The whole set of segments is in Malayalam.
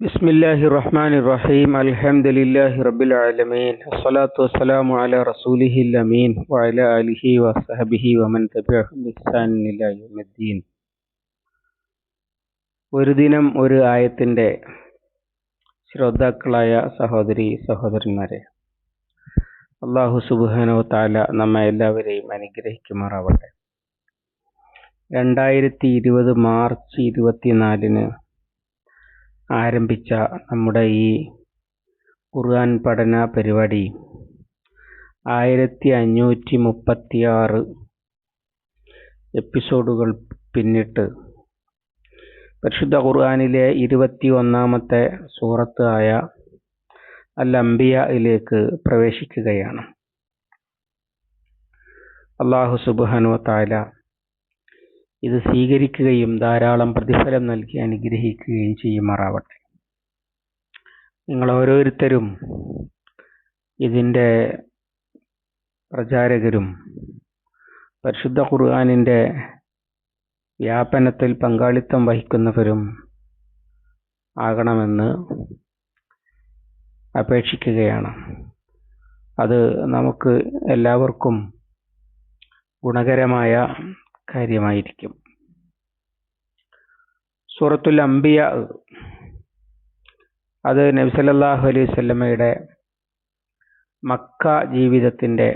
بسم الله الرحمن الرحيم الحمد لله رب العالمين الصلاة والسلام على رسوله الأمين وعلى آله وصحبه ومن تبعهم بإحسان إلى يوم الدين ഒരു ദിനം ഒരു ആയത്തിന്റെ ശ്രോതാക്കളായ സഹോദരി സഹോദരന്മാരെ അള്ളാഹു സുബാനോ താല നമ്മെ എല്ലാവരെയും അനുഗ്രഹിക്കുമാറാവട്ടെ രണ്ടായിരത്തി ഇരുപത് മാർച്ച് ഇരുപത്തിനാലിന് ആരംഭിച്ച നമ്മുടെ ഈ ഖുർആൻ പഠന പരിപാടി. ആയിരത്തി അഞ്ഞൂറ്റി മുപ്പത്തി ആറ് എപ്പിസോഡുകൾ പിന്നിട്ട് പരിശുദ്ധ ഖുർആനിലെ ഇരുപത്തി ഒന്നാമത്തെ സൂറത്ത് ആയ അൽ അംബിയയിലേക്ക് പ്രവേശിക്കുകയാണ്. അള്ളാഹു സുബാനു താല ഇത് സ്വീകരിക്കുകയും ധാരാളം പ്രതിഫലം നൽകി അനുഗ്രഹിക്കുകയും ചെയ്യുമാറാവട്ടെ. നിങ്ങൾ ഓരോരുത്തരും ഇതിന്റെ പ്രചാരകരും പരിശുദ്ധ ഖുർആാനിന്റെ വ്യാപനത്തിൽ പങ്കാളിത്തം വഹിക്കുന്നവരും ആകണമെന്ന് അപേക്ഷിക്കുകയാണ്. അത് നമുക്ക് എല്ലാവർക്കും ഗുണകരമായ കാര്യമായിരിക്കും. സൂറത്തുൽ അംബിയ അത് നബി സല്ലല്ലാഹു അലൈഹി വസല്ലമയുടെ മക്ക ജീവിതത്തിന്റെ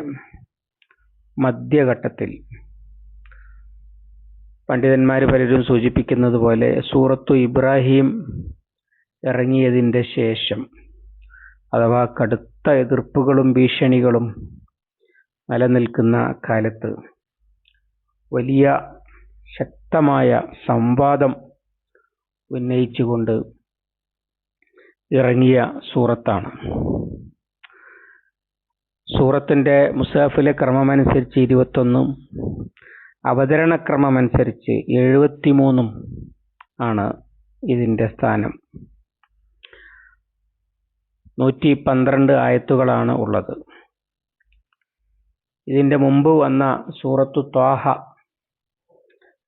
മധ്യഘട്ടത്തിൽ പണ്ഡിതന്മാർ പലരും സൂചിപ്പിക്കുന്നത് പോലെ സൂറത്തു ഇബ്രാഹിം ഇറങ്ങിയതിന്റെ ശേഷം അഥവാ കടുത്ത എതിർപ്പുകളും ഭീഷണികളും നിലനിൽക്കുന്ന കാലത്ത് വലിയ ശക്തമായ സംവാദം ഉന്നയിച്ചുകൊണ്ട് ഇറങ്ങിയ സൂറത്താണ്. സൂറത്തിന്റെ മുസാഫിലെ ക്രമമനുസരിച്ച് ഇരുപത്തൊന്നും അവതരണ ക്രമമനുസരിച്ച് എഴുപത്തിമൂന്നും ആണ് ഇതിന്റെ സ്ഥാനം. നൂറ്റി പന്ത്രണ്ട് ആയത്തുകളാണ് ഉള്ളത്. ഇതിന്റെ മുമ്പ് വന്ന സൂറത്തു ത്വാഹ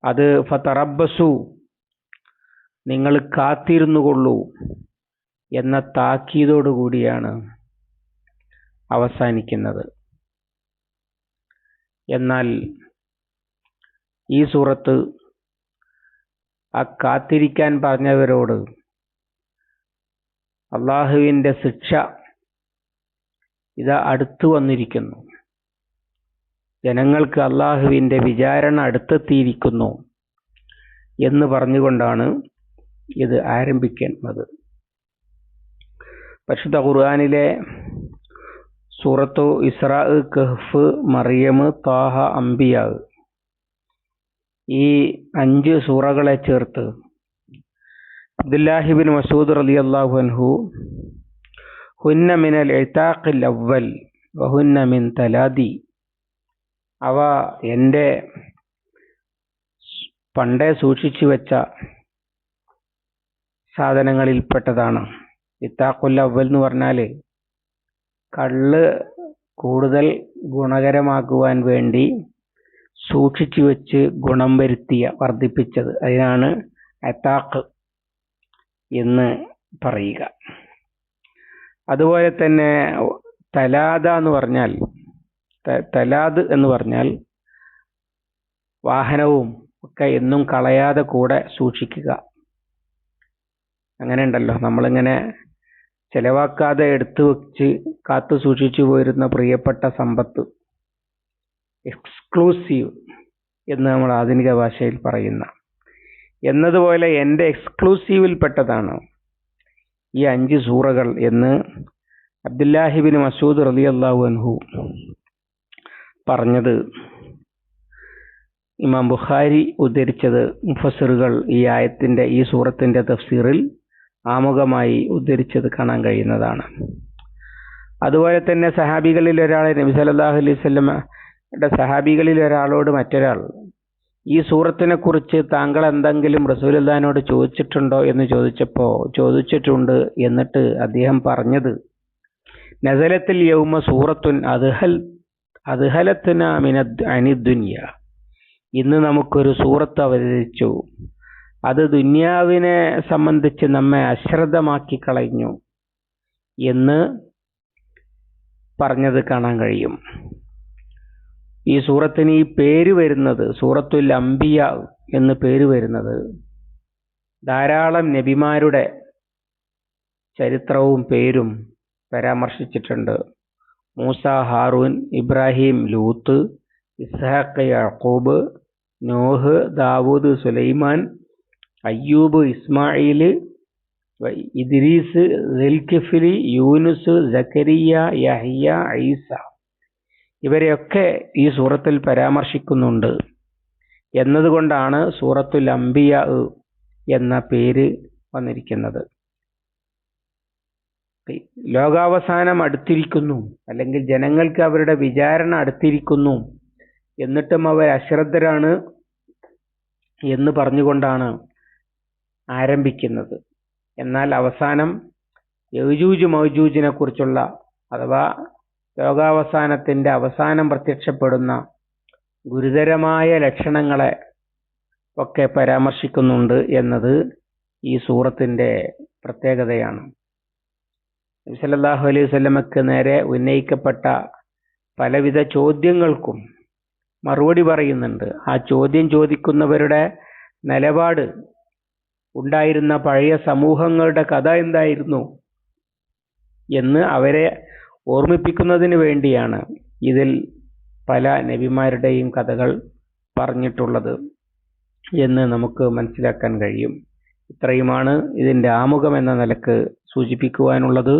അത് ഫതറബസു നിങ്ങൾ കാത്തിരുന്നു കൊള്ളൂ എന്ന താക്കീതോടു കൂടിയാണ് അവസാനിക്കുന്നത്. എന്നാൽ ഈ സൂറത്ത് ആ കാത്തിരിക്കാൻ പറഞ്ഞവരോട് അള്ളാഹുവിന്റെ ശിക്ഷ ഇത് അടുത്തു വന്നിരിക്കുന്നു. ജനങ്ങൾക്ക് അള്ളാഹുവിന്റെ വിചാരണ അടുത്തെത്തിയിരിക്കുന്നു എന്ന് പറഞ്ഞുകൊണ്ടാണ് ഇത് ആരംഭിക്കുന്നത് പരിശുദ്ധ ഖുർആാനിലെ സൂറത്തു ഇസ്രാ കഹ്ഫ് മറിയമ് താഹ അംബിയാവ് ഈ അഞ്ച് സൂറകളെ ചേർത്ത് അബ്ദുല്ലാഹിബിൻ മസൂദ് റലി അള്ളാഹുഹു ഹുന്ന മിനൽ എഴുത്താഖിൽ അവൽ വഹുന്ന മിൻ തലാദി അവ എന്റെ പണ്ടേ സൂക്ഷിച്ചു വെച്ച സാധനങ്ങളിൽ പെട്ടതാണ് ഇത്താഖുൽ അവൽ എന്ന് പറഞ്ഞാൽ കള്ള് കൂടുതൽ ഗുണകരമാക്കുവാൻ വേണ്ടി സൂക്ഷിച്ചു വെച്ച് ഗുണം വരുത്തിയ വർദ്ധിപ്പിച്ചത്. അതിനാണ് അത്താഖ് എന്ന് പറയുക. അതുപോലെ തന്നെ തലാദ എന്ന് പറഞ്ഞാൽ തലാദ് എന്ന് പറഞ്ഞാൽ വാഹനവും ഒക്കെ എന്നും കളയാതെ കൂടെ സൂക്ഷിക്കുക. അങ്ങനെ ഉണ്ടല്ലോ നമ്മളിങ്ങനെ ചിലവാക്കാതെ എടുത്തു വെച്ച് കാത്തു സൂക്ഷിച്ചു പോയിരുന്ന പ്രിയപ്പെട്ട സമ്പത്ത്. എക്സ്ക്ലൂസീവ് എന്ന് നമ്മൾ ആധുനിക ഭാഷയിൽ പറയുന്ന. എന്നതുപോലെ എന്റെ എക്സ്ക്ലൂസീവിൽപ്പെട്ടതാണ് ഈ അഞ്ച് സൂറകൾ എന്ന് അബ്ദുല്ലാഹിബിൻ മസൂദ് റലി അള്ളാഹു അൻഹു പറഞ്ഞത്. ഇമാം ബുഖാരി ഉദ്ധരിച്ചത് മുഫസറുകൾ ഈ ആയത്തിന്റെ ഈ സൂറത്തിന്റെ തഫ്സീറിൽ ആമുഖമായി ഉദ്ധരിച്ചത് കാണാൻ കഴിയുന്നതാണ്. അതുപോലെ തന്നെ സഹാബികളിൽ ഒരാൾ നബി സല്ലല്ലാഹു അലൈഹി വസല്ലമയുടെ സഹാബികളിൽ ഒരാളോട് മറ്റൊരാൾ ഈ സൂറത്തിനെ കുറിച്ച് താങ്കൾ എന്തെങ്കിലും റസൂലുള്ളാഹിനോട് ചോദിച്ചിട്ടുണ്ടോ എന്ന് ചോദിച്ചപ്പോൾ ചോദിച്ചിട്ടുണ്ട് എന്നിട്ട് അദ്ദേഹം പറഞ്ഞത് നസലത്തിൽ യൗമ സൂറത്തുൻ അദ്ഹൽ അദ്ഹലത്തുന മിന അനിദുനിയ. ഇന്ന് നമുക്കൊരു സൂറത്ത് അവതരിച്ചു. അത് ദുന്യാവിനെ സംബന്ധിച്ച് നമ്മെ അശ്രദ്ധമാക്കി കളഞ്ഞു എന്ന് പറഞ്ഞത് കാണാൻ കഴിയും. ഈ സൂറത്തിന് ഈ പേര് വരുന്നത് സൂറത്തുൽ അംബിയ എന്ന് പേര് വരുന്നത് ധാരാളം നബിമാരുടെ ചരിത്രവും പേരും പരാമർശിച്ചിട്ടുണ്ട്. മൂസ ഹാറൂൻ ഇബ്രാഹിം ലൂത്ത് ഇസ്ഹാഖ് യാക്കൂബ് നോഹ് ദാവൂദ് സുലൈമാൻ അയ്യൂബ് ഇസ്മായിൽ ഇദ്രീസ് ദിൽക്കിഫിലി യൂനുസ് ജക്കരിയ യഹിയ ഈസ. ഇവരെയൊക്കെ ഈ സൂറത്തിൽ പരാമർശിക്കുന്നുണ്ട്. എന്നതുകൊണ്ടാണ് സൂറത്തുൽ അംബിയ എന്ന പേര് വന്നിരിക്കുന്നത്. ലോകാവസാനം അടുത്തിരിക്കുന്നു. അല്ലെങ്കിൽ ജനങ്ങൾക്ക് അവരുടെ വിചാരണ അടുത്തിരിക്കുന്നു. എന്നിട്ടും അവർ അശ്രദ്ധരാണ് എന്ന് പറഞ്ഞുകൊണ്ടാണ് ആരംഭിക്കുന്നത്. എന്നാൽ അവസാനം യൗജൂജ് മൗജൂജിനെ കുറിച്ചുള്ള അഥവാ ലോകാവസാനത്തിന്റെ അവസാനം പ്രത്യക്ഷപ്പെടുന്ന ഗുരുതരമായ ലക്ഷണങ്ങളെ ഒക്കെ പരാമർശിക്കുന്നുണ്ട് എന്നത് ഈ സൂറത്തിന്റെ പ്രത്യേകതയാണ്. സല്ലല്ലാഹു അലൈഹി വസല്ലമക്ക് നേരെ ഉന്നയിക്കപ്പെട്ട പലവിധ ചോദ്യങ്ങൾക്കും മറുപടി പറയുന്നുണ്ട്. ആ ചോദ്യം ചോദിക്കുന്നവരുടെ നിലപാട് ഉണ്ടായിരുന്ന പഴയ സമൂഹങ്ങളുടെ കഥ എന്തായിരുന്നു എന്ന് അവരെ ഓർമ്മിപ്പിക്കുന്നതിന് വേണ്ടിയാണ് ഇതിൽ പല നബിമാരുടെയും കഥകൾ പറഞ്ഞിട്ടുള്ളത് എന്ന് നമുക്ക് മനസ്സിലാക്കാൻ കഴിയും. ഇത്രയുമാണ് ഇതിന്റെ ആമുഖം എന്ന നിലയ്ക്ക് സൂചിപ്പിക്കുവാനുള്ളത്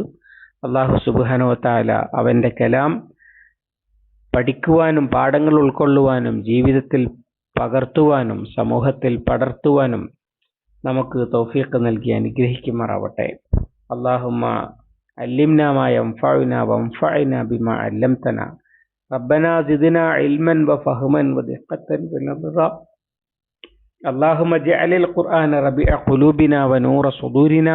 അള്ളാഹു സുബാനോ താല അവന്റെ കലാം പഠിക്കുവാനും പാഠങ്ങൾ ഉൾക്കൊള്ളുവാനും ജീവിതത്തിൽ പകർത്തുവാനും സമൂഹത്തിൽ പടർത്തുവാനും നമുക്ക് തൗഫീഖ് നൽകി അനുഗ്രഹിക്കുമാറാവട്ടെ അള്ളാഹുമ്മ علمنا ما ينفعنا وانفعنا بما علمتنا ربنا زدنا علما وفهما ودقة ونظرا اللهم اجعل القرآن ربيع قلوبنا ونور صدورنا